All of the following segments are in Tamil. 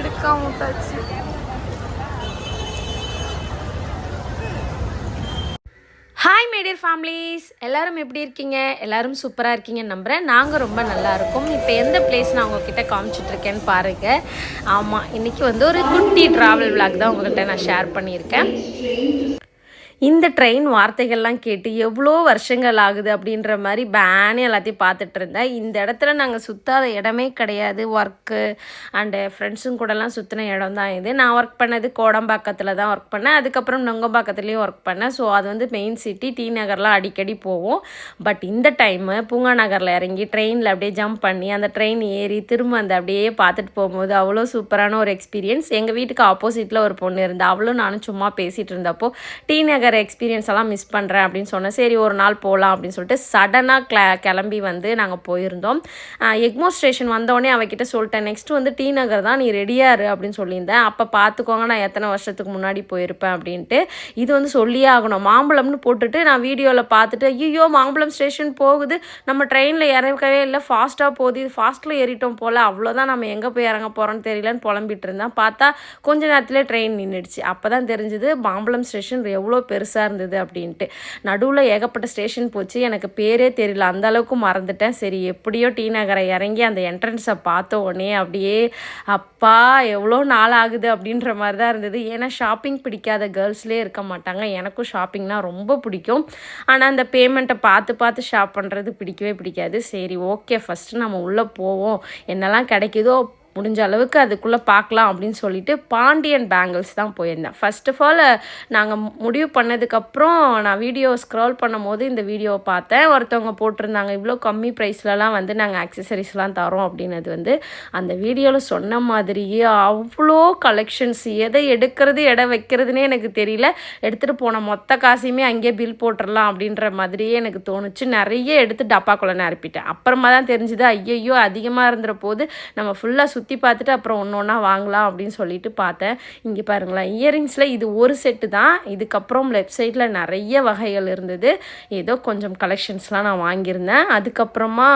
எடுக்காம விட்டாச்சு ஹாய் மேடியர் ஃபேமிலிஸ் எல்லாரும் எப்படி இருக்கீங்க? எல்லாரும் சூப்பராக இருக்கீங்கன்னு நம்புகிறேன் நாங்கள் ரொம்ப நல்லா இருக்கோம். இப்போ எந்த பிளேஸ் நான் உங்ககிட்ட காமிச்சிட்டு இருக்கேன்னு பாருங்கள் ஆமாம் இன்றைக்கி வந்து ஒரு குட்டி ட்ராவல் விளாக் தான் உங்கள்கிட்ட நான் ஷேர் பண்ணியிருக்கேன். இந்த ட்ரெயின் வார்த்தைகள்லாம் கேட்டு எவ்வளோ வருஷங்கள் ஆகுது அப்படின்ற மாதிரி பேனே எல்லாத்தையும் பார்த்துட்டு இருந்தேன். இந்த இடத்துல நாங்கள் சுற்றாத இடமே கிடையாது. ஒர்க்கு அண்டு ஃப்ரெண்ட்ஸும் கூடலாம் சுற்றின இடம் தான் இது. நான் ஒர்க் பண்ணது கோடம்பாக்கத்தில் தான் ஒர்க் பண்ணேன். அதுக்கப்புறம் நொங்கம்பாக்கத்துலேயும் ஒர்க் பண்ணேன். ஸோ அது வந்து மெயின் சிட்டி டி நகர்லாம் அடிக்கடி போவோம். பட் இந்த டைமு பூங்கா நகரில் இறங்கி ட்ரெயினில் அப்படியே ஜம்ப் பண்ணி அந்த ட்ரெயின் ஏறி திரும்ப அந்த அப்படியே பார்த்துட்டு போகும்போது அவ்வளோ சூப்பரான ஒரு எக்ஸ்பீரியன்ஸ் எங்கள் வீட்டுக்கு ஆப்போசிட்டில் ஒரு பொண்ணு இருந்தால் அவளும் நானும் சும்மா பேசிகிட்டு இருந்தப்போ டி நகர் எக்ஸ்பீரியன்ஸ் எல்லாம் மிஸ் பண்ணுறேன் அப்படின்னு சொன்னேன். சரி ஒரு நாள் போகலாம் அப்படின்னு சொல்லிட்டு சடனாக கிள கிளம்பி வந்து நாங்கள் போயிருந்தோம். எக்மோ ஸ்டேஷன் வந்தோடனே அவகிட்ட சொல்லிட்டேன் நெக்ஸ்ட் வந்து டி நகர் தான் நீ ரெடியாக இரு அப்படின்னு சொல்லியிருந்தேன். அப்போ பார்த்துக்கோங்க நான் எத்தனை வருஷத்துக்கு முன்னாடி போயிருப்பேன் அப்படின்ட்டு இது வந்து சொல்லியே ஆகணும். மாம்பழம்னு போட்டுட்டு நான் வீடியோவில் பார்த்துட்டு ஐயோ மாம்பழம் ஸ்டேஷன் போகுது. நம்ம ட்ரெயினில் இறக்கவே இல்லை. ஃபாஸ்ட்டாக போகுது. இது ஃபாஸ்ட்டில் ஏறிட்டோம் போல். அவ்வளோதான் நம்ம எங்கே போய் இறங்க போகிறோன்னு தெரியலன்னு புலம்பிட்டு இருந்தேன். பார்த்தா கொஞ்ச நேரத்தில் ட்ரெயின் நின்றுடுச்சு அப்போ தான் தெரிஞ்சுது மாம்பழம் ஸ்டேஷன் எவ்வளோ பெரு பெருசாக இருந்தது அப்படின்ட்டு. நடுவில் ஏகப்பட்ட ஸ்டேஷன் போச்சு. எனக்கு பேரே தெரியல. அந்த அளவுக்கு மறந்துட்டேன். சரி எப்படியோ டி நகரை இறங்கி அந்த என்ட்ரன்ஸை பார்த்த உடனே அப்படியே அப்பா எவ்வளோ நாள் ஆகுது? அப்படின்ற மாதிரி தான் இருந்தது. ஏன்னா ஷாப்பிங் பிடிக்காத கேர்ள்ஸ்லேயே இருக்க மாட்டாங்க. எனக்கும் ஷாப்பிங்னால் ரொம்ப பிடிக்கும். ஆனால் அந்த பேமெண்ட்டை பார்த்து பார்த்து ஷாப் பண்ணுறது பிடிக்கவே பிடிக்காது. சரி ஓகே ஃபஸ்ட்டு நம்ம உள்ளே போவோம். என்னெல்லாம் கிடைக்குதோ முடிஞ்ச அளவுக்கு அதுக்குள்ளே பார்க்கலாம் அப்படின்னு சொல்லிட்டு பாண்டியன் பேங்கிள்ஸ் தான் போயிருந்தேன். ஃபர்ஸ்ட் ஆஃப் ஆல் நாங்கள் முடிவு பண்ணதுக்கப்புறம் நான் வீடியோ ஸ்க்ரால் பண்ணும் போது இந்த வீடியோவை பார்த்தேன். ஒருத்தவங்க போட்டிருந்தாங்க இவ்வளோ கம்மி ப்ரைஸ்லலாம் வந்து நாங்கள் ஆக்சசரிஸ்லாம் தரோம். அப்படின்னது வந்து அந்த வீடியோவில் சொன்ன மாதிரியே அவ்வளோ கலெக்ஷன்ஸ் எதை எடுக்கிறது எடை வைக்கிறதுனே எனக்கு தெரியல. எடுத்துகிட்டு போன மொத்த காசையுமே அங்கேயே பில் போட்டுடலாம் அப்படின்ற மாதிரியே எனக்கு தோணுச்சு. நிறைய எடுத்து டப்பாக்குள்ளே நிரப்பிட்டேன் அப்புறமா தான் தெரிஞ்சுது ஐயையோ அதிகமாக இருந்துற போது நம்ம ஃபுல்லாக சுற்றி பார்த்துட்டு அப்புறம் ஒன்று ஒன்றா வாங்கலாம் அப்படின்னு சொல்லிட்டு பார்த்தேன். இங்கே பாருங்களேன் இயரிங்ஸில் இது ஒரு செட்டு தான். இதுக்கப்புறம் லெஃப்ட் சைடில் நிறைய வகைகள் இருந்தது. ஏதோ கொஞ்சம் கலெக்ஷன்ஸ்லாம் நான் வாங்கியிருந்தேன். அதுக்கப்புறமா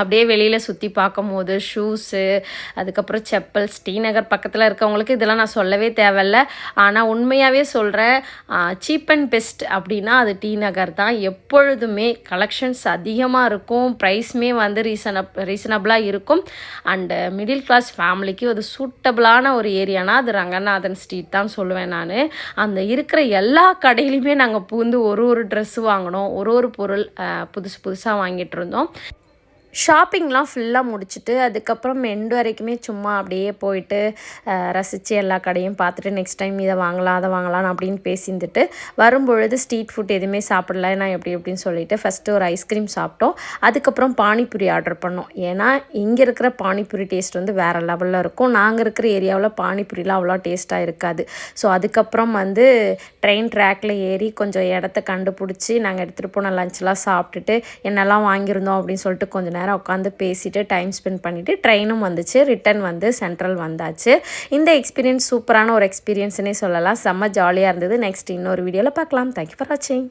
அப்படியே வெளியில் சுற்றி பார்க்கும்போது ஷூஸு அதுக்கப்புறம் செப்பல் ஸ்ரீநகர் பக்கத்தில் இருக்கவங்களுக்கு இதெல்லாம் நான் சொல்லவே தேவையில்ல. ஆனால் உண்மையாகவே சொல்கிறேன் சீப் அண்ட் பெஸ்ட் அப்படின்னா அது டி நகர் தான். எப்பொழுதுமே கலெக்ஷன்ஸ் அதிகமாக இருக்கும் ப்ரைஸுமே வந்து ரீசனப் ரீசனபிளாக இருக்கும். அண்டு மிடில் கிளாஸ் ஃபேமிலிக்கு ஒரு சூட்டபிளான ஒரு ஏரியானா அது ரங்கநாதன் ஸ்ட்ரீட் தான் சொல்லுவேன் நான். அந்த இருக்கிற எல்லா கடையிலையுமே நாங்கள் பூந்து ஒரு ஒரு ட்ரெஸ்ஸு வாங்கினோம் ஒரு ஒரு பொருள் புதுசு புதுசாக வாங்கிட்டு இருந்தோம். ஷாப்பிங்லாம் ஃபுல்லாக முடிச்சுட்டு அதுக்கப்புறம் எண்டு வரைக்குமே சும்மா அப்படியே போயிட்டு ரசித்து எல்லா கடையும் பார்த்துட்டு நெக்ஸ்ட் டைம் இதை வாங்கலாம் அதை வாங்கலாம் அப்படின்னு பேசியிருந்துட்டு வரும்பொழுது ஸ்ட்ரீட் ஃபுட் எதுவுமே சாப்பிடல. நான் எப்படி எப்படின்னு சொல்லிட்டு ஃபஸ்ட்டு ஒரு ஐஸ்கிரீம் சாப்பிட்டோம். அதுக்கப்புறம் பானிபூரி ஆர்டர் பண்ணோம். ஏன்னா இங்கே இருக்கிற பானிபூரி டேஸ்ட் வந்து வேறு லெவலில் இருக்கும். நாங்கள் இருக்கிற ஏரியாவில் பானிபூரிலாம் அவ்வளோ டேஸ்ட்டாக இருக்காது. ஸோ அதுக்கப்புறம் வந்து ட்ரெயின் ட்ராக்கில் ஏறி கொஞ்சம் இடத்த கண்டுபிடிச்சி நாங்கள் எடுத்துகிட்டு போன லஞ்செலாம் சாப்பிட்டுட்டு என்னெல்லாம் வாங்கியிருந்தோம் அப்படின்னு சொல்லிட்டு கொஞ்சம் நேரம் உட்காந்து பேசிட்டு டைம் ஸ்பெண்ட் பண்ணிவிட்டு ட்ரெயினும் வந்துச்சு. ரிட்டன் வந்து சென்ட்ரல் வந்தாச்சு. இந்த எக்ஸ்பீரியன்ஸ் சூப்பரான ஒரு எக்ஸ்பீரியன்ஸ்னே சொல்லலாம். செம்ம ஜாலியாக இருந்தது. நெக்ஸ்ட் இன்னொரு வீடியோவில் பார்க்கலாம். தேங்க்யூ ஃபார் வாட்சிங்